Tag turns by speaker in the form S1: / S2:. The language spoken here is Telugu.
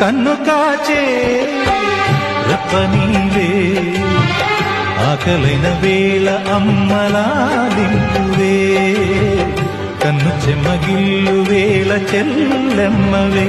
S1: కన్ను కాచే రెప్ప నీవే ఆకలైన వేళ అమ్మలాదింపువే కన్ను చెమ్మగిల్లు వేళ చెల్లెమ్మవే.